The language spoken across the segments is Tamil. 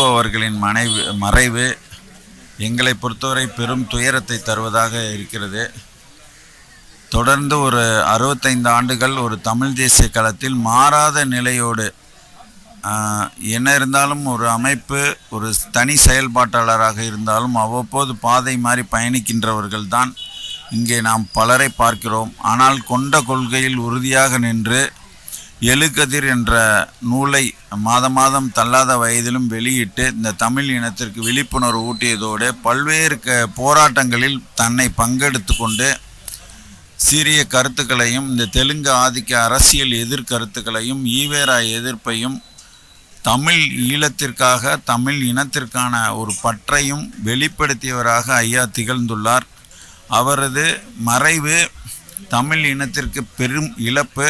அருகோ அவர்களின் மனைவி மறைவு எங்களை பொறுத்தவரை பெரும் துயரத்தை தருவதாக இருக்கிறது. தொடர்ந்து ஒரு அறுபத்தைந்து ஆண்டுகள் ஒரு தமிழ் தேசிய களத்தில் மாறாத நிலையோடு என்ன இருந்தாலும் ஒரு அமைப்பு ஒரு தனி செயல்பாட்டாளராக இருந்தாலும் அவ்வப்போது பாதை மாறி பயணிக்கின்றவர்கள் தான் இங்கே நாம் பலரை பார்க்கிறோம். ஆனால் கொண்ட கொள்கையில் உறுதியாக நின்று எழுகதிர் என்ற நூலை மாத மாதம் தள்ளாத வயதிலும் வெளியிட்டு இந்த தமிழ் இனத்திற்கு விழிப்புணர்வு ஊட்டியதோடு பல்வேறு க போராட்டங்களில் தன்னை பங்கெடுத்து கொண்டு சீரிய கருத்துக்களையும் இந்த தெலுங்கு ஆதிக்க அரசியல் எதிர்கருத்துக்களையும் ஈவேரா எதிர்ப்பையும் தமிழ் ஈழத்திற்காக தமிழ் இனத்திற்கான ஒரு பற்றையும் வெளிப்படுத்தியவராக ஐயா திகழ்ந்துள்ளார். அவரது மறைவு தமிழ் இனத்திற்கு பெரும் இழப்பு.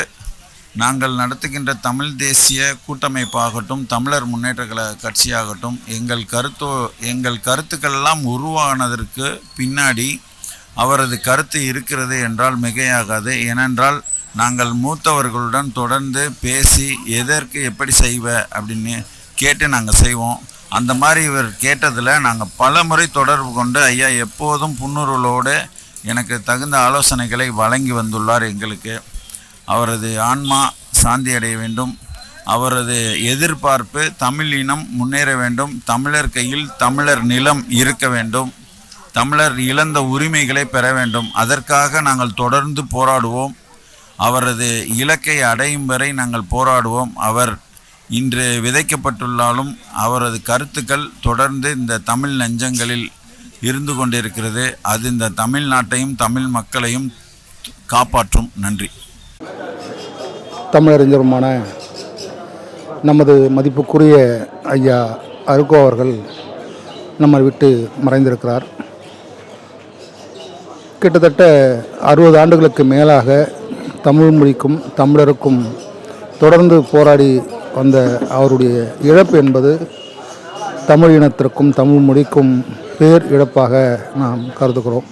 நாங்கள் நடத்துகின்ற தமிழ் தேசிய கூட்டமைப்பாகட்டும் தமிழர் முன்னேற்ற கழக கட்சியாகட்டும் எங்கள் கருத்தோ எங்கள் கருத்துக்கள்லாம் உருவானதற்கு பின்னாடி அவரது கருத்து இருக்கிறது என்றால் மிகையாகாது. ஏனென்றால் நாங்கள் மூத்தவர்களுடன் தொடர்ந்து பேசி எதற்கு எப்படி செய்வ அப்படின்னு கேட்டு நாங்கள் செய்வோம். அந்த மாதிரி இவர் கேட்டதில் நாங்கள் பல முறை தொடர்பு கொண்டு ஐயா எப்போதும் புன்னுருளோடு எனக்கு தகுந்த ஆலோசனைகளை வழங்கி வந்துள்ளார் எங்களுக்கு. அவரது ஆன்மா சாந்தி அடைய வேண்டும். அவரது எதிர்பார்ப்பு தமிழ் இனம் முன்னேற வேண்டும். தமிழர் கையில் தமிழர் நிலம் இருக்க வேண்டும். தமிழர் இழந்த உரிமைகளை பெற வேண்டும். அதற்காக நாங்கள் தொடர்ந்து போராடுவோம். அவரது இலக்கை அடையும் வரை நாங்கள் போராடுவோம். அவர் இன்று விதைக்கப்பட்டுள்ளாலும் அவரது கருத்துக்கள் தொடர்ந்து இந்த தமிழ் நெஞ்சங்களில் இருந்து கொண்டிருக்கிறது. அது இந்த தமிழ்நாட்டையும் தமிழ் மக்களையும் காப்பாற்றும். நன்றி. தமிழறிஞருமான நமது மதிப்புக்குரிய ஐயா அருகோ அவர்கள் நம்மை விட்டு மறைந்திருக்கிறார். கிட்டத்தட்ட அறுபது ஆண்டுகளுக்கு மேலாக தமிழ் மொழிக்கும் தமிழருக்கும் தொடர்ந்து போராடி வந்த அவருடைய இழப்பு என்பது தமிழ் இனத்திற்கும் தமிழ் மொழிக்கும் பேர் இழப்பாக நாம் கருதுகிறோம்.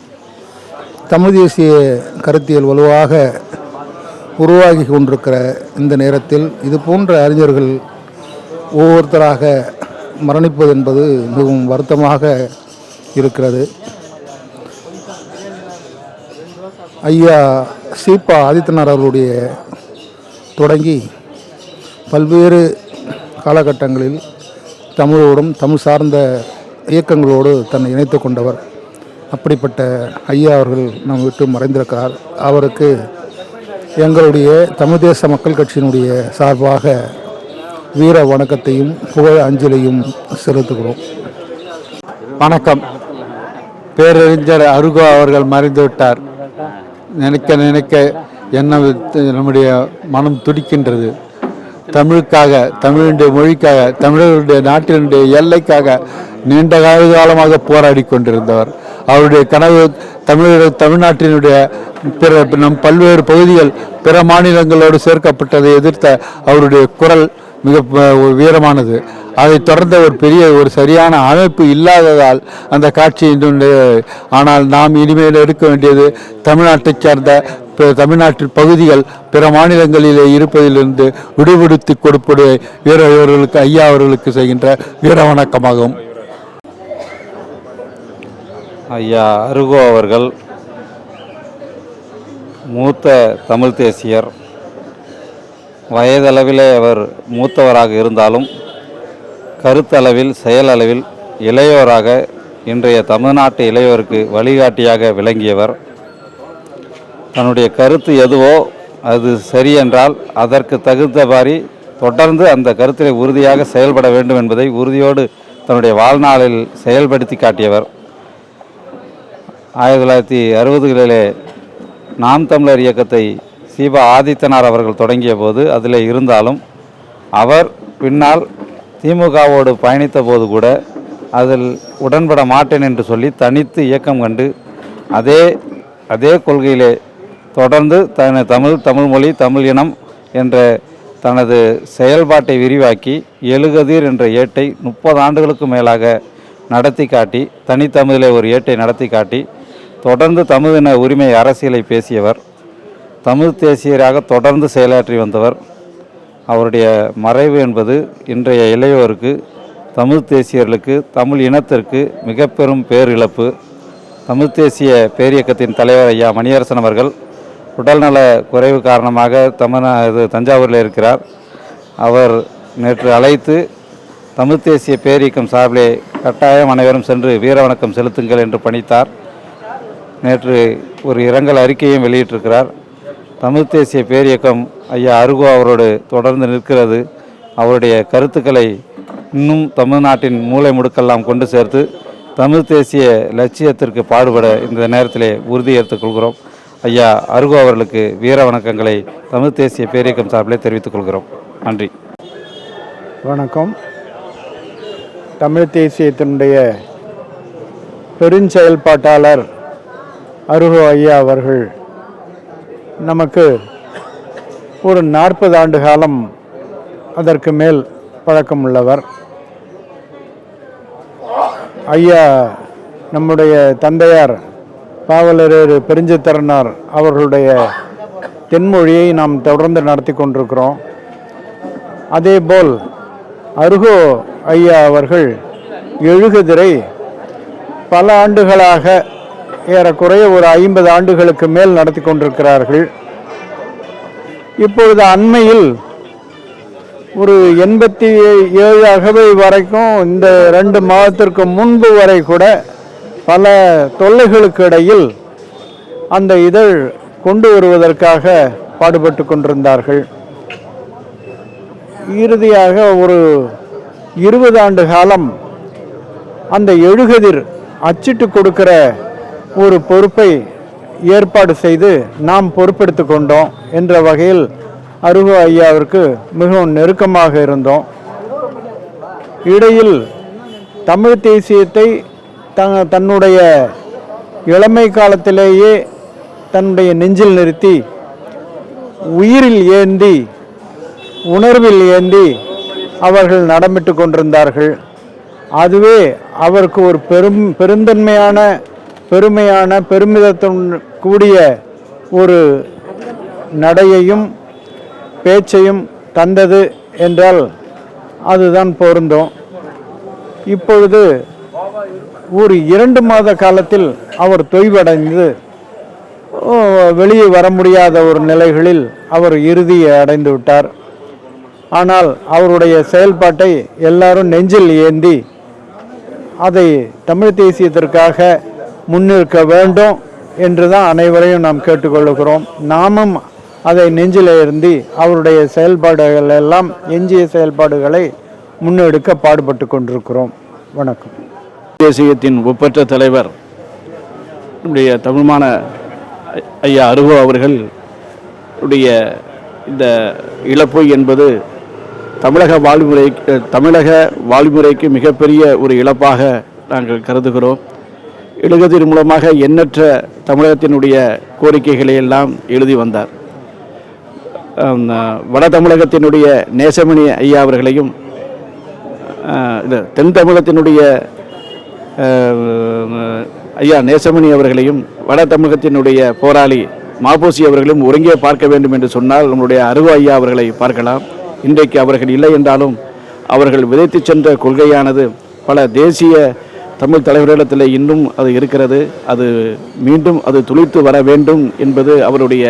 தமிழ் தேசிய கருத்தியல் வலுவாக உருவாகி கொண்டிருக்கிற இந்த நேரத்தில் இது போன்ற அறிஞர்கள் ஒவ்வொருத்தராக மரணிப்பது என்பது மிகவும் வருத்தமாக இருக்கிறது. ஐயா சீப்பா ஆதித்தனார் அவர்களுடைய தொடங்கி பல்வேறு காலகட்டங்களில் தமிழோடும் தமிழ் சார்ந்த இயக்கங்களோடு தன்னை இணைத்து கொண்டவர். அப்படிப்பட்ட ஐயா அவர்கள் நம் விட்டு மறைந்திருக்கிறார். அவருக்கு எங்களுடைய தமிழ் தேச மக்கள் கட்சியினுடைய சார்பாக வீர வணக்கத்தையும் புகழ் அஞ்சலியும் செலுத்துகிறோம். வணக்கம். பேரறிஞர் அருகோ அவர்கள் மறைந்துவிட்டார் நினைக்க நினைக்க என்ன வித்து- நம்முடைய மனம் துடிக்கின்றது. தமிழுக்காக தமிழுடைய மொழிக்காக தமிழர்களுடைய நாட்டினுடைய எல்லைக்காக நீண்ட கால காலமாக போராடி கொண்டிருந்தவர். அவருடைய கனவு தமிழர்கள் தமிழ்நாட்டினுடைய பிற நம் பல்வேறு பகுதிகள் பிற மாநிலங்களோடு சேர்க்கப்பட்டதை எதிர்த்த அவருடைய குரல் மிக வீரமானது அதைத் தொடர்ந்த ஒரு பெரிய ஒரு சரியான அமைப்பு இல்லாததால் அந்த காட்சி இன்று ஆனால் நாம் இனிமேல் எடுக்க வேண்டியது தமிழ்நாட்டைச் சார்ந்த பிற தமிழ்நாட்டின் பகுதிகள் பிற மாநிலங்களிலே இருப்பதிலிருந்து விடுவிடுத்தி கொடுப்பது வீர இவர்களுக்கு ஐயா அவர்களுக்கு செய்கின்ற வீர வணக்கமாகும். ஐயா அருகோ அவர்கள் மூத்த தமிழ் தேசியர் வயதளவிலே அவர் மூத்தவராக இருந்தாலும் கருத்தளவில் செயலளவில் இளையோராக இன்றைய தமிழ்நாட்டு இளையோருக்கு வழிகாட்டியாக விளங்கியவர் தன்னுடைய கருத்து எதுவோ அது சரியென்றால் அதற்கு தகுந்தவாறு தொடர்ந்து அந்த கருத்திலே உறுதியாக செயல்பட வேண்டும் என்பதை உறுதியோடு தன்னுடைய வாழ்நாளில் செயல்படுத்தி காட்டியவர். ஆயிரத்தி தொள்ளாயிரத்தி அறுபதுகளிலே நாம் தமிழர் இயக்கத்தை சீபா ஆதித்தனார் அவர்கள் தொடங்கிய போது அதில் இருந்தாலும் அவர் பின்னால் திமுகவோடு பயணித்த போது கூட அதில் உடன்பட மாட்டேன் என்று சொல்லி தனித்து இயக்கம் கண்டு அதே அதே கொள்கையிலே தொடர்ந்து தன தமிழ் தமிழ் மொழி தமிழ் இனம் என்ற தனது செயல்பாட்டை விரிவாக்கி எழுகதிர் என்ற ஏட்டை முப்பது ஆண்டுகளுக்கு மேலாக நடத்தி காட்டி தனித்தமிழிலே ஒரு ஏட்டை நடத்தி காட்டி தொடர்ந்து தமிழின உரிமை அரசியலை பேசியவர் தமிழ் தேசியராக தொடர்ந்து செயலாற்றி வந்தவர். அவருடைய மறைவு என்பது இன்றைய இளையோருக்கு தமிழ் தேசியர்களுக்கு தமிழ் இனத்திற்கு மிக பெரும் பேரிழப்பு. தமிழ் தேசிய பேரியக்கத்தின் தலைவர் ஐயா மணியரசன் அவர்கள் உடல்நல குறைவு காரணமாக தமிழ்நா இது தஞ்சாவூரில் இருக்கிறார். அவர் நேற்று அழைத்து தமிழ் தேசிய பேரியக்கம் சார்பிலே கட்டாயம் அனைவரும் சென்று வீர வணக்கம் செலுத்துங்கள் என்று பணித்தார். நேற்று ஒரு இரங்கல் அறிக்கையும் வெளியிட்டிருக்கிறார். தமிழ் தேசிய பேரியக்கம் ஐயா அருகோ அவரோடு தொடர்ந்து நிற்கிறது. அவருடைய கருத்துக்களை இன்னும் தமிழ்நாட்டின் மூளை முடுக்கெல்லாம் கொண்டு சேர்த்து தமிழ் தேசிய லட்சியத்திற்கு பாடுபட இந்த நேரத்திலே உறுதியேற்றுக் கொள்கிறோம். ஐயா அருகோ அவர்களுக்கு வீர வணக்கங்களை தமிழ் தேசிய பேரியக்கம் சார்பிலே தெரிவித்துக் கொள்கிறோம். நன்றி. வணக்கம். தமிழ் தேசியத்தினுடைய பெருஞ்செயல்பாட்டாளர் அருகோ ஐயா அவர்கள் நமக்கு ஒரு நாற்பது ஆண்டு காலம் அதற்கு மேல் பழக்கம் உள்ளவர். ஐயா நம்முடைய தந்தையார் பாவலரேறு பெருஞ்சித்திரனார் அவர்களுடைய தென்மொழியை நாம் தொடர்ந்து நடத்தி கொண்டிருக்கிறோம். அதேபோல் அருகோ ஐயா அவர்கள் எழுகுதிரை பல ஆண்டுகளாக ஏறக்குறைய ஒரு ஐம்பது ஆண்டுகளுக்கு மேல் நடத்தி கொண்டிருக்கிறார்கள். இப்பொழுது அண்மையில் ஒரு எண்பத்தி ஏழு அகவை வரைக்கும் இந்த ரெண்டு மாதத்திற்கு முன்பு வரை கூட பல தொல்லைகளுக்கு இடையில் அந்த இதழ் கொண்டு வருவதற்காக பாடுபட்டு கொண்டிருந்தார்கள். இறுதியாக ஒரு இருபது ஆண்டு காலம் அந்த எழுகதிர் அச்சிட்டு கொடுக்கிற ஒரு பொறுப்பை ஏற்பாடு செய்து நாம் பொறுப்பெடுத்து கொண்டோம் என்ற வகையில் அருகு ஐயாவிற்கு மிகவும் நெருக்கமாக இருந்தோம். இடையில் தமிழ் தேசியத்தை த தன்னுடைய இளமை காலத்திலேயே தன்னுடைய நெஞ்சில் நிறுத்தி உயிரில் ஏந்தி உணர்வில் ஏந்தி அவர்கள் நடமிட்டு கொண்டிருந்தார்கள். அதுவே அவருக்கு ஒரு பெரும் பெருந்தன்மையான பெருமையான பெருமிதத்துடன் கூடிய ஒரு நடையையும் பேச்சையும் தந்தது என்றால் அதுதான் பொருந்தும். இப்பொழுது ஒரு இரண்டு மாத காலத்தில் அவர் தொய்வடைந்து வெளியே வர முடியாத ஒரு நிலைகளில் அவர் இறுதியை அடைந்து விட்டார். ஆனால் அவருடைய செயல்பாட்டை எல்லாரும் நெஞ்சில் ஏந்தி அதை தமிழ் தேசியத்திற்காக முன்னிற்க வேண்டும் என்று தான் அனைவரையும் நாம் கேட்டுக்கொள்கிறோம். நாமும் அதை நெஞ்சில் ஏந்தி அவருடைய செயல்பாடுகள் எல்லாம் எஞ்சிய செயல்பாடுகளை முன்னெடுக்க பாடுபட்டு கொண்டிருக்கிறோம். வணக்கம். தேசியத்தின் ஒப்பற்ற தலைவர் நம்முடைய தமிழ்மான ஐயா அருகோ அவர்கள் உடைய இந்த இழப்பு என்பது தமிழக வாழ்முறை தமிழக வாழ்முறைக்கு மிகப்பெரிய ஒரு இழப்பாக நாங்கள் கருதுகிறோம். எழுகதிர் மூலமாக எண்ணற்ற தமிழகத்தினுடைய கோரிக்கைகளை எல்லாம் எழுதி வந்தார். வட தமிழகத்தினுடைய நேசமணி ஐயா அவர்களையும் இது தென் தமிழகத்தினுடைய ஐயா நேசமணி அவர்களையும் வட தமிழகத்தினுடைய போராளி மாபோசி அவர்களும் ஒருங்கே பார்க்க வேண்டும் என்று சொன்னால் நம்முடைய அருவா ஐயா அவர்களை பார்க்கலாம். இன்றைக்கு அவர்கள் இல்லை என்றாலும் அவர்கள் விதைத்து சென்ற கொள்கையானது பல தேசிய தமிழ் தலைவர்களிடத்தில் இன்னும் அது இருக்கிறது. அது மீண்டும் அது துளித்து வர வேண்டும் என்பது அவருடைய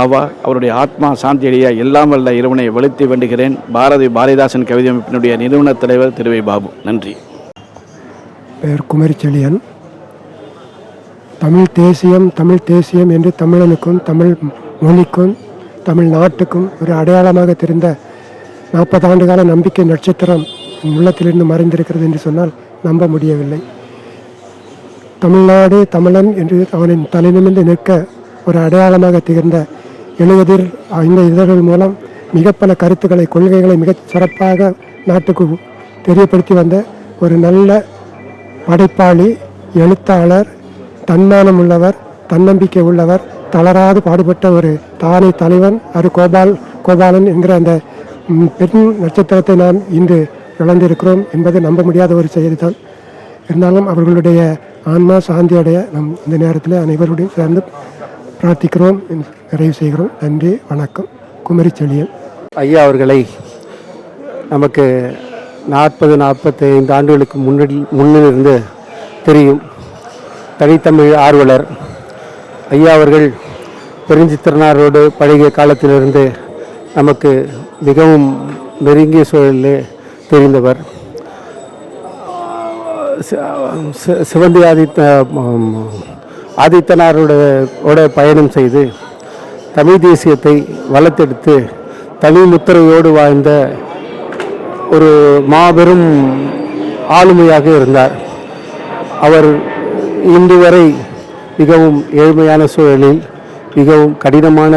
ஆவா அவருடைய ஆத்மா சாந்தியடைய எல்லாம் வல்ல இறைவனை வலுத்தி வேண்டுகிறேன். பாரதி பாரதிதாசன் கவிதை அமைப்பினுடைய நிறுவனத் தலைவர் திருவை பாபு. நன்றி. பெயர் குமரிச்செழியன். தமிழ் தேசியம் தமிழ் தேசியம் என்று தமிழனுக்கும் தமிழ் மொழிக்கும் தமிழ் நாட்டுக்கும் ஒரு அடையாளமாக தெரிந்த நாற்பது ஆண்டுகால நம்பிக்கை நட்சத்திரம் உள்ளத்திலிருந்து மறைந்திருக்கிறது என்று சொன்னால் நம்ப முடியவில்லை. தமிழ்நாடு தமிழன் என்று அவனின் தலைநிமிர்ந்து நிற்க ஒரு அடையாளமாக திகழ்ந்த எழுவதில் இந்த இதழ்கள் மூலம் மிக பல கருத்துக்களை கொள்கைகளை மிகச் சிறப்பாக நாட்டுக்கு தெரியப்படுத்தி வந்த ஒரு நல்ல படைப்பாளி எழுத்தாளர் தன்மானம் உள்ளவர் தன்னம்பிக்கை உள்ளவர் தளராது பாடுபட்ட ஒரு தானே தலைவன் அரு கோபால் கோபாலன் என்கிற அந்த பெண் நட்சத்திரத்தை நாம் இன்று இழந்திருக்கிறோம் என்பது நம்ப முடியாத ஒரு செய்திதான். இருந்தாலும் அவர்களுடைய ஆன்மா சாந்தி அடைய நம் இந்த நேரத்தில் அனைவருடையும் சேர்ந்து பிரார்த்திக்கிறோம் என்று நிறைவு செய்கிறோம். நன்றி வணக்கம். குமரி செழியன் ஐயா அவர்களை நமக்கு நாற்பது நாற்பத்தி ஐந்து ஆண்டுகளுக்கு முன்னாடி முன்னிலிருந்து தெரியும். தனித்தமிழ் ஆர்வலர் ஐயா அவர்கள் பெருஞ்சித்திரனாரோடு பழகிய காலத்திலிருந்து நமக்கு மிகவும் நெருங்கிய சூழலிலே தெரிந்தவர். சிவந்தி ஆதித்த ஆதித்தனாரோட பயணம் செய்து தமிழ் தேசியத்தை வளர்த்தெடுத்து தனி முத்திரையோடு வாழ்ந்த ஒரு மாபெரும் ஆளுமையாக இருந்தார். அவர் இன்று வரை மிகவும் ஏழ்மையான சூழலில் மிகவும் கடினமான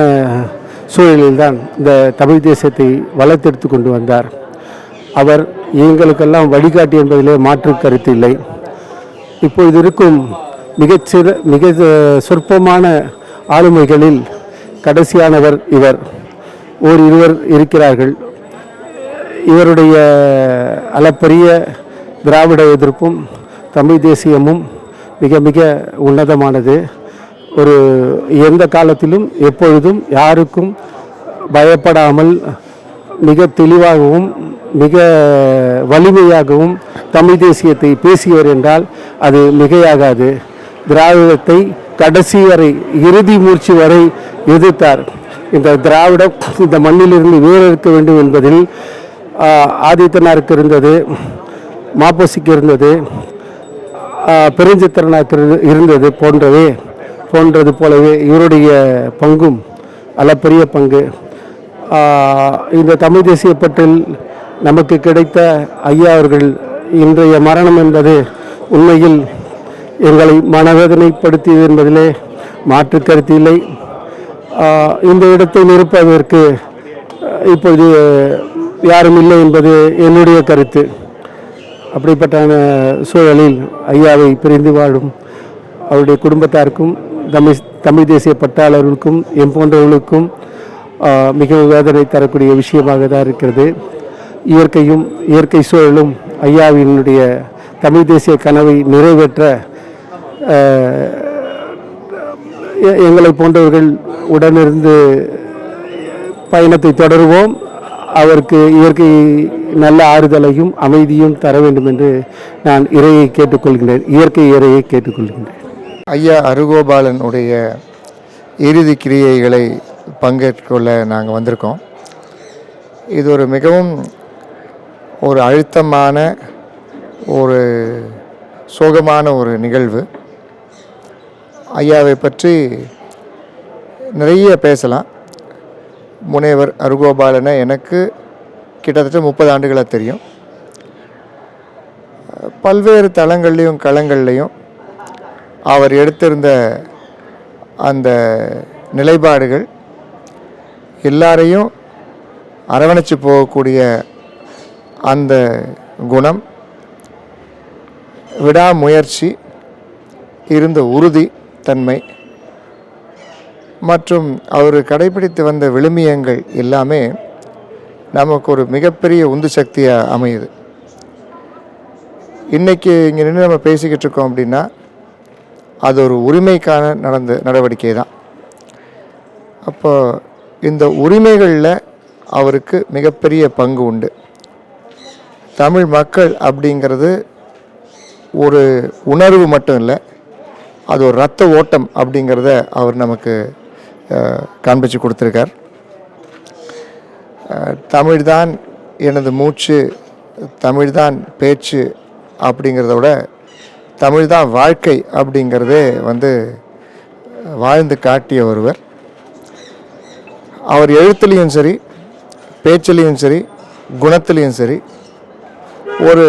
சூழலில்தான் இந்த தமிழ் தேசத்தை வளர்த்தெடுத்து கொண்டு வந்தார். அவர் எங்களுக்கெல்லாம் வழிகாட்டி என்பதிலே மாற்று கருத்து இல்லை. இப்பொழுது இருக்கும் மிகச்சிற மிக சொற்பமான ஆளுமைகளில் கடைசியானவர் இவர். ஓர் இருவர் இருக்கிறார்கள். இவருடைய அளப்பரிய திராவிட எதிர்ப்பும் தமிழ் தேசியமும் மிக மிக உன்னதமானது. ஒரு எந்த காலத்திலும் எப்பொழுதும் யாருக்கும் பயப்படாமல் மிக தெளிவாகவும் மிக வலிமையாகவும் தமிழ் தேசியத்தை பேசியவர் என்றால் அது மிகையாகாது. திராவிடத்தை கடைசி வரை இறுதி மூச்சு வரை எதிர்த்தார். இந்த திராவிடம் இந்த மண்ணிலிருந்து வேறறுக்க வேண்டும் என்பதில் ஆதித்தனாருக்கு இருந்தது மாப்போசிக்கு இருந்தது பெருஞ்சித்திரனாக்கு இருந்தது போன்றவே போன்றது போலவே இவருடைய பங்கும் அளப்பரிய பங்கு. இந்த தமிழ் தேசிய பற்றில் நமக்கு கிடைத்த ஐயா அவர்கள் இன்றைய மரணம் என்பது உண்மையில் எங்களை மனவேதனைப்படுத்தியது என்பதிலே மாற்று கருத்து இல்லை. இந்த இடத்தை நிரப்புவதற்கு இப்பொழுது யாரும் இல்லை என்பது என்னுடைய கருத்து. அப்படிப்பட்ட சூழலில் ஐயாவை பிரிந்து வாழும் அவருடைய குடும்பத்தாருக்கும் தமிழ் தமிழ் தேசிய பட்டாளர்களுக்கும் எம் போன்றவர்களுக்கும் மிகவும் வேதனை தரக்கூடிய விஷயமாக தான் இருக்கிறது. இயற்கையும் இயற்கை சூழலும் ஐயாவினுடைய தமிழ் தேசிய கனவை நிறைவேற்ற எங்களை போன்றவர்கள் உடனிருந்து பயணத்தை தொடருவோம். அவருக்கு இயற்கை நல்ல ஆறுதலையும் அமைதியும் தர வேண்டும் என்று நான் இறையை கேட்டுக்கொள்கின்றேன் இயற்கை இறையை கேட்டுக்கொள்கின்றேன் ஐயா அருகோபாலனுடைய இறுதி கிரியைகளை பங்கேற்கொள்ள நாங்கள் வந்திருக்கோம். இது ஒரு மிகவும் ஒரு அழுத்தமான ஒரு சோகமான ஒரு நிகழ்வு. ஐயாவை பற்றி நிறைய பேசலாம். முனைவர் அருகோபாலனை எனக்கு கிட்டத்தட்ட முப்பது ஆண்டுகளாக தெரியும். பல்வேறு தளங்கள்லேயும் களங்கள்லேயும் அவர் எடுத்திருந்த அந்த நிலைப்பாடுகள் எல்லாரையும் அரவணைச்சு போகக்கூடிய அந்த குணம் விடாமுயற்சி இருந்த உறுதி தன்மை மற்றும் அவர் கடைபிடித்து வந்த விழுமியங்கள் எல்லாமே நமக்கு ஒரு மிகப்பெரிய உந்து சக்தியாக அமையுது. இன்றைக்கி இங்கே நின்று நம்ம பேசிக்கிட்டு இருக்கோம் அப்படின்னா அது ஒரு உரிமைக்கான நடந்த நடவடிக்கை தான். அப்போ இந்த உரிமைகளில் அவருக்கு மிகப்பெரிய பங்கு உண்டு. தமிழ் மக்கள் அப்படிங்கிறது ஒரு உணர்வு மட்டும் இல்லை அது ஒரு ரத்த ஓட்டம் அப்படிங்கிறத அவர் நமக்கு காண்பிச்சு கொடுத்துருக்கார் தமிழ்தான் எனது மூச்சு தமிழ்தான் பேச்சு அப்படிங்கிறத விட தமிழ்தான் வாழ்க்கை அப்படிங்கிறதே வந்து வாழ்ந்து காட்டிய ஒருவர். அவர் எழுத்துலேயும் சரி பேச்சிலையும் சரி குணத்திலையும் சரி ஒரு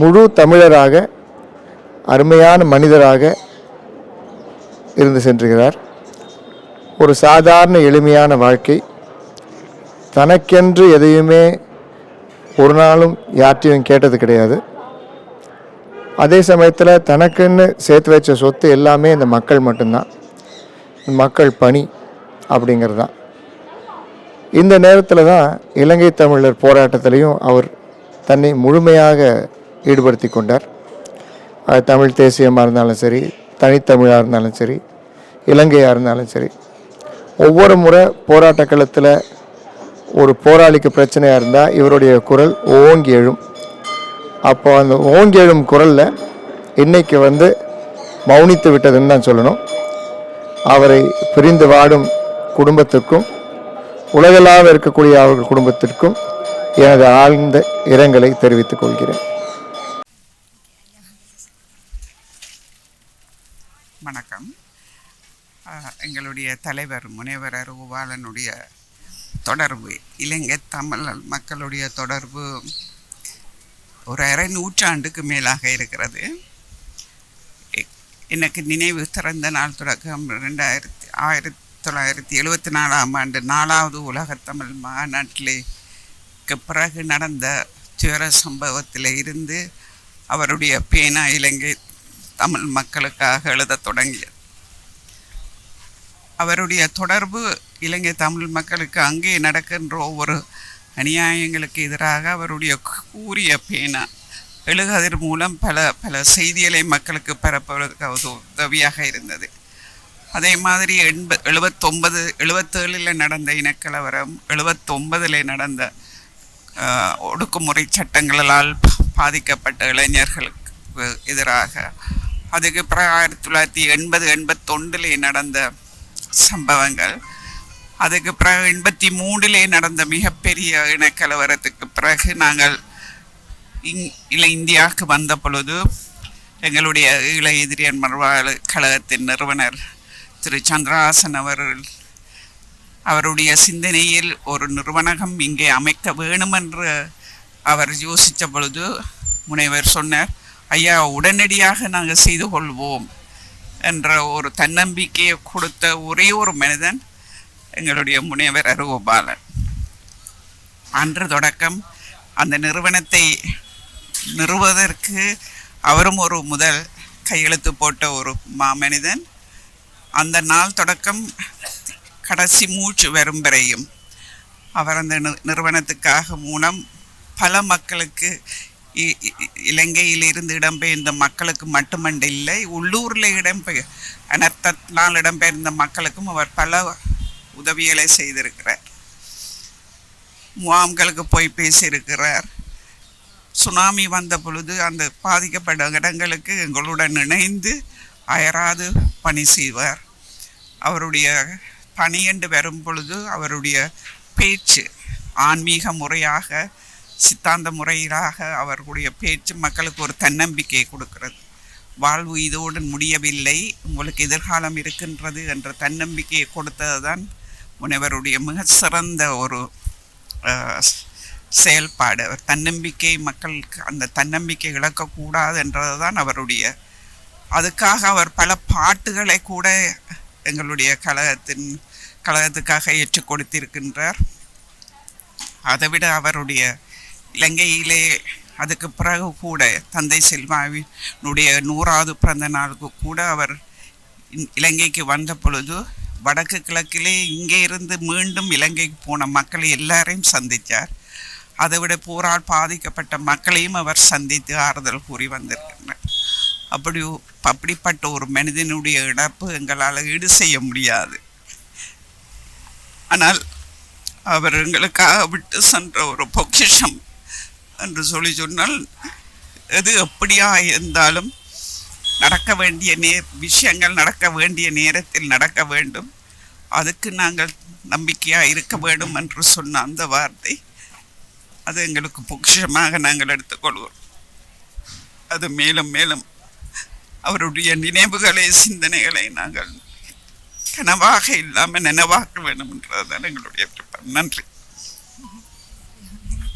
முழு தமிழராக அருமையான மனிதராக இருந்து சென்றுகிறார். ஒரு சாதாரண எளிமையான வாழ்க்கை. தனக்கென்று எதையுமே ஒரு நாளும் யார்ட்டையும் கேட்டது கிடையாது. அதே சமயத்தில் தனக்குன்னு சேர்த்து வச்ச சொத்து எல்லாமே இந்த மக்கள் மட்டும்தான். மக்கள் பணி அப்படிங்கிறது தான் இந்த நேரத்தில் தான் இலங்கை தமிழர் போராட்டத்திலையும் அவர் தன்னை முழுமையாக ஈடுபடுத்தி கொண்டார். அது தமிழ் தேசியமாக இருந்தாலும் சரி தனித்தமிழாக இருந்தாலும் சரி இலங்கையாக இருந்தாலும் சரி. ஒவ்வொரு முறை போராட்ட களத்தில் ஒரு போராளிக்கு பிரச்சனையாக இருந்தால் இவருடைய குரல் ஓங்கி எழும். அப்போ அந்த ஓங்கி எழும் குரலில் இன்றைக்கி வந்து மௌனித்து விட்டதுன்னு தான் சொல்லணும். அவரை பிரிந்து வாடும் குடும்பத்திற்கும் உலகளாக இருக்கக்கூடிய அவர்கள் குடும்பத்திற்கும் எனது ஆழ்ந்த இரங்கலை தெரிவித்துக் கொள்கிறேன் வணக்கம் அஹ், எங்களுடைய தலைவர் முனைவர் அருகுபாலனுடைய தொடர்பு இலங்கை தமிழ் மக்களுடைய தொடர்பு ஒரு அரை நூற்றாண்டுக்கு மேலாக இருக்கிறது. எனக்கு நினைவு திறந்த நாள் தொடக்கம் ரெண்டாயிரத்தி ஆயிரத்தி தொள்ளாயிரத்தி எழுபத்தி நாலாம் ஆண்டு நாலாவது உலகத்தமிழ் தமிழ் க்கு பிறகு நடந்த துயர சம்பவத்தில் இருந்து அவருடைய பேனா இலங்கை தமிழ் மக்களுக்காக எழுதத் தொடங்கியது. அவருடைய தொடர்பு இலங்கை தமிழ் மக்களுக்கு அங்கே நடக்கின்ற ஒவ்வொரு அநியாயங்களுக்கு எதிராக அவருடைய கூறிய பேனா எழுகதிர் மூலம் பல பல செய்திகளை மக்களுக்கு பரப்புவதற்கு அது உதவியாக இருந்தது. அதே மாதிரி எண்ப எழுபத்தொன்பது எழுபத்தேழில் நடந்த இனக்கலவரம் எழுபத்தொன்பதில் நடந்த ஒடுக்குமுறை சட்டங்களால் பாதிக்கப்பட்ட இளைஞர்களுக்கு எதிராக அதுக்கு பிறகு ஆயிரத்தி தொள்ளாயிரத்தி எண்பது எண்பத்தொண்டிலே நடந்த சம்பவங்கள். அதுக்கு பிறகு எண்பத்தி மூணிலே நடந்த மிகப்பெரிய இனக்கலவரத்துக்கு பிறகு நாங்கள் இங் இல்லை இந்தியாவுக்கு வந்த பொழுது எங்களுடைய ஈழ எதிரியன் மறுவாழ் கழகத்தின் நிறுவனர் திரு சந்திரஹாசன் அவர்கள் அவருடைய சிந்தனையில் ஒரு நிறுவனகம் இங்கே அமைக்க வேணுமென்று அவர் யோசித்த பொழுது முனைவர் சொன்னார் ஐயா உடனடியாக நாங்கள் செய்து கொள்வோம். என்ற ஒரு தன்னம்பிக்கையை கொடுத்த ஒரே ஒரு மனிதன் எங்களுடைய முனைவர் அருகோபாலன். அன்று தொடக்கம் அந்த நிறுவனத்தை நிறுவதற்கு அவரும் ஒரு முதல் கையெழுத்து போட்ட ஒரு மாமனிதன் அந்த நாள் தொடக்கம் கடைசி மூச்சு வரும் வரையும் அவர் அந்த நிறுவனத்துக்காக மூலம் பல மக்களுக்கு இ- இ- இலங்கையில் இருந்து இடம்பெயர்ந்த மக்களுக்கு மட்டுமன்று இல்லை உள்ளூரில் இடம்பெயர் அனர்த்தத்தினால் இடம்பெயர்ந்த மக்களுக்கும் அவர் பல உதவிகளை செய்திருக்கிறார். முகாம்களுக்கு போய் பேசியிருக்கிறார். சுனாமி வந்த பொழுது அந்த பாதிக்கப்பட்ட இடங்களுக்கு எங்களுடன் இணைந்து அயராது பணி செய்வார். அவருடைய பணி என்று வரும் பொழுது அவருடைய பேச்சு ஆன்மீக முறையாக சித்தாந்த முறையிலாக அவர்களுடைய பேச்சு மக்களுக்கு ஒரு தன்னம்பிக்கையை கொடுக்கிறது. வாழ்வு இதோடு முடியவில்லை. உங்களுக்கு எதிர்காலம் இருக்கின்றது என்ற தன்னம்பிக்கையை கொடுத்தது தான் முனைவருடைய மிக சிறந்த ஒரு செயல்பாடு. அவர் தன்னம்பிக்கை மக்களுக்கு அந்த தன்னம்பிக்கை இழக்கக்கூடாது என்றது தான் அவருடைய அதுக்காக அவர் பல பாட்டுகளை கூட எங்களுடைய கழகத்தின் கழகத்துக்காக ஏற்றுக் கொடுத்திருக்கின்றார். அதைவிட அவருடைய இலங்கையிலே அதுக்கு பிறகு கூட தந்தை செல்வாவினுடைய நூறாவது பிறந்த நாளுக்கு கூட அவர் இலங்கைக்கு வந்த பொழுது வடக்கு கிழக்கிலே இங்கே இருந்து மீண்டும் இலங்கைக்கு போன மக்களை எல்லாரையும் சந்தித்தார். அதைவிட போரால் பாதிக்கப்பட்ட மக்களையும் அவர் சந்தித்து ஆறுதல் கூறி வந்திருக்கின்றார் அப்படி அப்படிப்பட்ட ஒரு மனிதனுடைய இழப்பு எங்களால் ஈடு செய்ய முடியாது. ஆனால் அவர் எங்களுக்காக விட்டு சென்ற ஒரு பொக்கிஷம் என்று சொல்லி சொன்னால் எது எப்படியா இருந்தாலும் நடக்க வேண்டிய நே விஷயங்கள் நடக்க வேண்டிய நேரத்தில் நடக்க வேண்டும். அதுக்கு நாங்கள் நம்பிக்கையாக இருக்க வேண்டும் என்று சொன்ன அந்த வார்த்தை அது எங்களுக்கு பொக்கிஷமாக நாங்கள் எடுத்துக்கொள்வோம். அது மேலும் மேலும் அவருடைய நினைவுகளை சிந்தனைகளை நாங்கள் கனவாக இல்லாமல் நினைவாக்க வேண்டும் என்றதுதான் எங்களுடைய விருப்பம். நன்றி.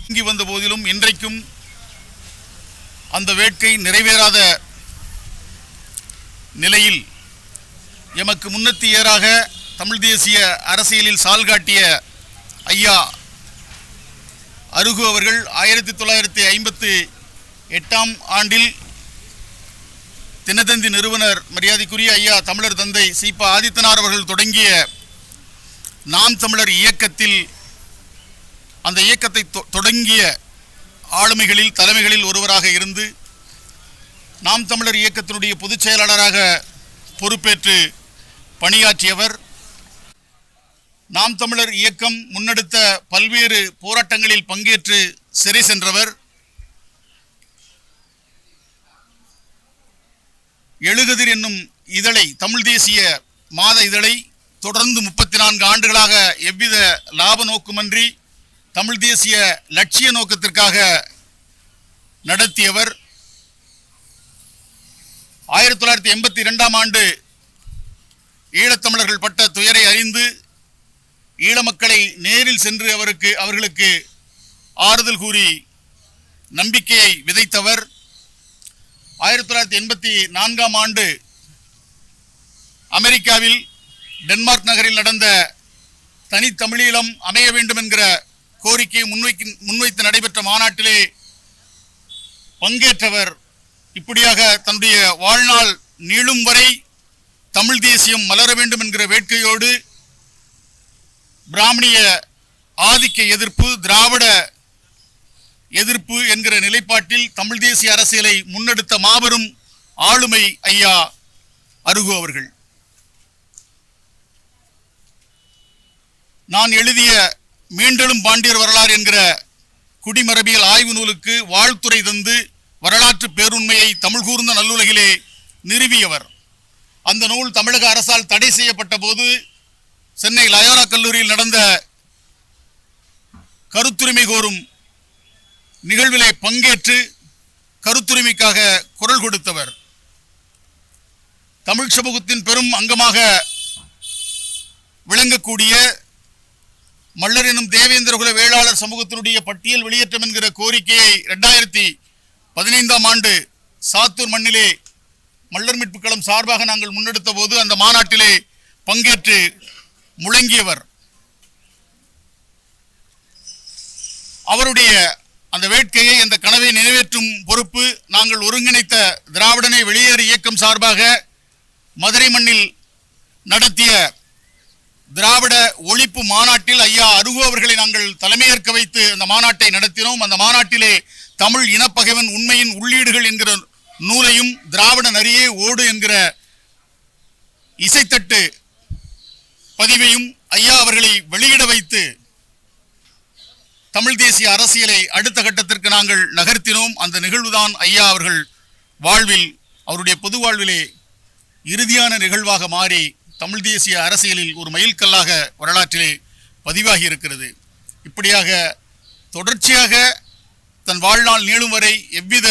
இங்கு வந்த போதிலும் இன்றைக்கும் அந்த வேட்கை நிறைவேறாத நிலையில் எமக்கு முன்னத்தியராக தமிழ் தேசிய அரசியலில் சால்காட்டிய ஐயா அருகு அவர்கள் ஆயிரத்தி தொள்ளாயிரத்தி ஐம்பத்தி எட்டாம் ஆண்டில் தினதந்தி நிறுவனர் மரியாதைக்குரிய ஐயா தமிழர் தந்தை சீபா ஆதித்தனார் அவர்கள் தொடங்கிய நாம் தமிழர் இயக்கத்தில் அந்த இயக்கத்தை தொ- தொடங்கிய ஆளுமைகளில் தலைமைகளில் ஒருவராக இருந்து நாம் தமிழர் இயக்கத்தினுடைய பொதுச் செயலாளராக பொறுப்பேற்று பணியாற்றியவர் நாம் தமிழர் இயக்கம் முன்னெடுத்த பல்வேறு போராட்டங்களில் பங்கேற்று சிறை சென்றவர் எழுகதிர் என்னும் இதழை தமிழ் தேசிய மாத இதழை தொடர்ந்து முப்பத்தி நான்கு ஆண்டுகளாக எவ்வித லாப நோக்குமன்றி தமிழ் தேசிய லட்சிய நோக்கத்திற்காக நடத்தியவர் ஆயிரத்தி தொள்ளாயிரத்தி எண்பத்தி இரண்டாம் ஆண்டு ஈழத்தமிழர்கள் பட்ட துயரை அறிந்து ஈழமக்களை நேரில் சென்று அவருக்கு அவர்களுக்கு ஆறுதல் கூறி நம்பிக்கையை விதைத்தவர். ஆயிரத்தி தொள்ளாயிரத்தி எண்பத்தி நான்காம் ஆண்டு அமெரிக்காவில் டென்மார்க் நகரில் நடந்த தனித்தமிழீழம் அமைய வேண்டும் என்கிற கோரிக்கையை முன்வைக்கு முன்வைத்து நடைபெற்ற மாநாட்டிலே பங்கேற்றவர் இப்படியாக தன்னுடைய வாழ்நாள் நீளும் வரை தமிழ் தேசியம் மலர வேண்டும் என்கிற வேட்கையோடு பிராமணிய ஆதிக்க எதிர்ப்பு திராவிட எதிர்ப்பு என்கிற நிலைப்பாட்டில் தமிழ் தேசிய அரசியலை முன்னெடுத்த மாபெரும் ஆளுமை ஐயா அருகு அவர்கள். நான் எழுதிய மீண்டெழும் பாண்டியர் வரலாறு என்கிற குடிமரபியல் ஆய்வு நூலுக்கு வாழ்த்துறை தந்து வரலாற்று பேருண்மையை தமிழ் கூர்ந்த நல்லுலகிலே நிறுவியவர். அந்த நூல் தமிழக அரசால் தடை செய்யப்பட்ட போது சென்னை லயோலா கல்லூரியில் நடந்த கருத்துரிமை கோரும் நிகழ்விலே பங்கேற்று கருத்துரிமைக்காக குரல் கொடுத்தவர். தமிழ் சமூகத்தின் பெரும் அங்கமாக விளங்கக்கூடிய மல்லர் எனும் தேவேந்திரகுல வேளாளர் சமூகத்தினுடைய பட்டியல் வெளியேற்றம் என்கிற கோரிக்கையை ரெண்டாயிரத்தி பதினைந்தாம் ஆண்டு சாத்தூர் மண்ணிலே மல்லர் மீட்பு களம் சார்பாக நாங்கள் முன்னெடுத்த போது அந்த மாநாட்டிலே பங்கேற்று முழங்கியவர். அவருடைய அந்த வேட்கையை அந்த கனவை நிறைவேற்றும் பொறுப்பு நாங்கள் ஒருங்கிணைத்த திராவிடனை வெளியேறு இயக்கம் சார்பாக மதுரை மண்ணில் நடத்திய திராவிட ஒழிப்பு மாநாட்டில் ஐயா அருகு அவர்களை நாங்கள் தலைமையேற்க வைத்து அந்த மாநாட்டை நடத்தினோம். அந்த மாநாட்டிலே தமிழ் இனப்பகைவன் உண்மையின் உள்ளீடுகள் என்கிற நூலையும் திராவிட நரியே ஓடு என்கிற இசைத்தட்டு பதிவையும் ஐயா அவர்களை வெளியிட வைத்து தமிழ் தேசிய அரசியலை அடுத்த கட்டத்திற்கு நாங்கள் நகர்த்தினோம். அந்த நிகழ்வுதான் ஐயா அவர்கள் வாழ்வில் அவருடைய பொது வாழ்விலே இறுதியான நிகழ்வாக மாறி தமிழ் தேசிய அரசியலில் ஒரு மைல்கல்லாக வரலாற்றிலே பதிவாகி இருக்கிறது இப்படியாக தொடர்ச்சியாக தன் வாழ்நாள் நீளும் வரை எவ்வித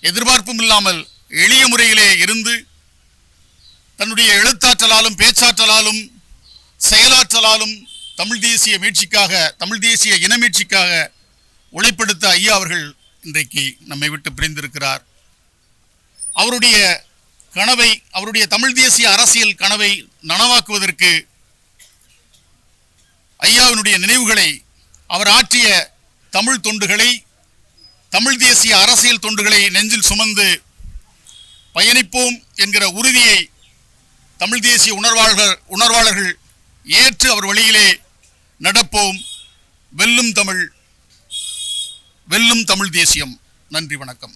எதிர்பார்ப்பும் இல்லாமல் எளிய முறையிலே இருந்து தன்னுடைய எழுத்தாற்றலாலும் பேச்சாற்றலாலும் செயலாற்றலாலும் தமிழ் தேசிய மீட்சிக்காக தமிழ் தேசிய இன மீட்சிக்காக உழைப்பெடுத்த ஐயா அவர்கள் இன்றைக்கு நம்மை விட்டு பிரிந்திருக்கிறார். அவருடைய கனவை அவருடைய தமிழ் தேசிய அரசியல் கனவை நனவாக்குவதற்கு ஐயாவினுடைய நினைவுகளை அவர் ஆற்றிய தமிழ் தொண்டுகளை தமிழ் தேசிய அரசியல் தொண்டுகளை நெஞ்சில் சுமந்து பயணிப்போம் என்கிற உறுதியை தமிழ் தேசிய உணர்வாளர்கள் உணர்வாளர்கள் ஏற்று அவர் வழியிலே நடப்போம். வெல்லும் தமிழ் வெல்லும் தமிழ் தேசியம். நன்றி வணக்கம்.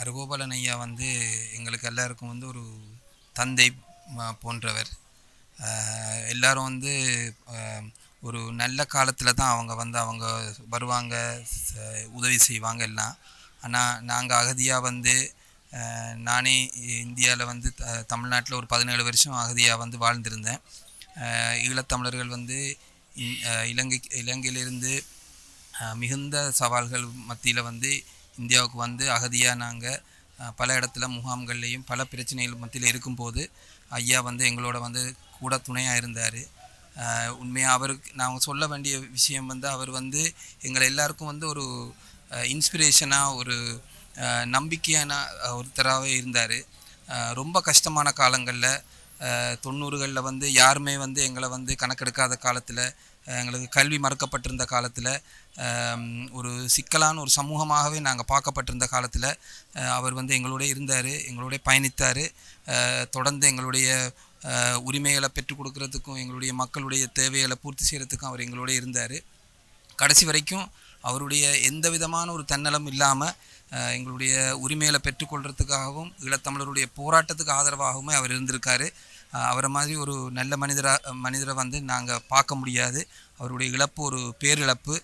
அருகோபாலன் ஐயா வந்து எங்களுக்கு எல்லாருக்கும் வந்து ஒரு தந்தை போன்றவர். எல்லாரும் வந்து ஒரு நல்ல காலத்தில் தான் அவங்க வந்து அவங்க வருவாங்க உதவி செய்வாங்க எல்லாம். ஆனால் நாங்கள் அகதியாக வந்து நானே இந்தியாவில் வந்து த தமிழ்நாட்டில் ஒரு பதினேழு வருஷம் அகதியாக வந்து வாழ்ந்திருந்தேன். ஈழத்தமிழர்கள் வந்து இ- இலங்கை இலங்கையிலிருந்து மிகுந்த சவால்கள் மத்தியில் வந்து இந்தியாவுக்கு வந்து அகதியாக நாங்கள் பல இடத்துல முகாம்கள்லேயும் பல பிரச்சனைகள் மத்தியில் இருக்கும்போது ஐயா வந்து எங்களோட வந்து கூட துணையாக இருந்தார். உண்மையாக அவருக்கு நான் சொல்ல வேண்டிய விஷயம் வந்து அவர் வந்து எங்களை எல்லாருக்கும் வந்து ஒரு இன்ஸ்பிரேஷனாக ஒரு நம்பிக்கையான ஒருத்தராகவே இருந்தார். ரொம்ப கஷ்டமான காலங்களில் தொண்ணூறுகளில் வந்து யாருமே வந்து எங்களை வந்து கணக்கெடுக்காத காலத்தில் எங்களுக்கு கல்வி மறுக்கப்பட்டிருந்த காலத்தில் ஒரு சிக்கலான ஒரு சமூகமாகவே நாங்கள் பார்க்கப்பட்டிருந்த காலத்தில் அவர் வந்து எங்களோட இருந்தார் எங்களோட பயணித்தார் தொடர்ந்து எங்களுடைய உரிமைகளை பெற்றுக் கொடுக்கறதுக்கும் எங்களுடைய மக்களுடைய தேவைகளை பூர்த்தி செய்கிறதுக்கும் அவர் எங்களோட இருந்தார். கடைசி வரைக்கும் அவருடைய எந்த விதமான ஒரு தன்னலம் இல்லாமல் எங்களுடைய உரிமைகளை பெற்றுக்கொள்கிறதுக்காகவும் ஈழத்தமிழருடைய போராட்டத்துக்கு ஆதரவாகவுமே அவர் இருந்திருக்காரு. அவரை மாதிரி ஒரு நல்ல மனிதராக மனிதரை வந்து நாங்கள் பார்க்க முடியாது. அவருடைய இழப்பு ஒரு பேரிழப்பு.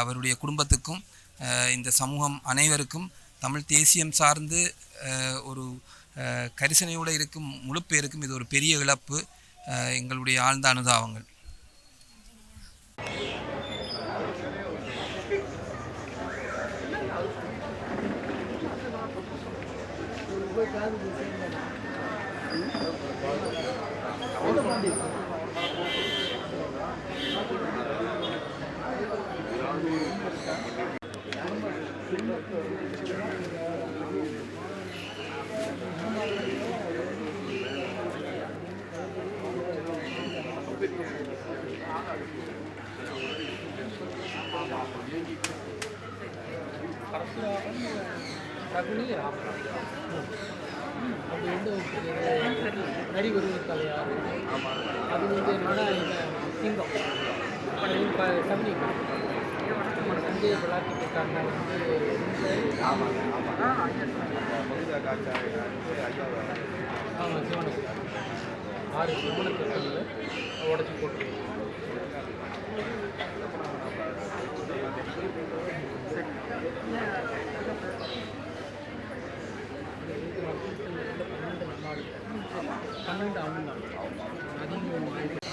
அவருடைய குடும்பத்துக்கும் இந்த சமூகம் அனைவருக்கும் தமிழ் தேசியம் சார்ந்து ஒரு கரிசனையோடு இருக்கும் முழு பேருக்கும் இது ஒரு பெரிய இழப்பு. எங்களுடைய ஆழ்ந்த அனுதாபங்கள். நரி உருவத்தால் யார் அது வந்து என்னன்னா இந்த சிங்கம் அப்புறம் இப்போ சமணி நம்ம சந்தையை விளாட்டிட்டு இருக்காங்க வந்து ஆமாம் சிவனுக்கு ஆறு சிவனுக்கு உடச்சி போட்டு பன்னெண்டு நாள் பன்னெண்டு ஆண்டு நாள் அதிகம்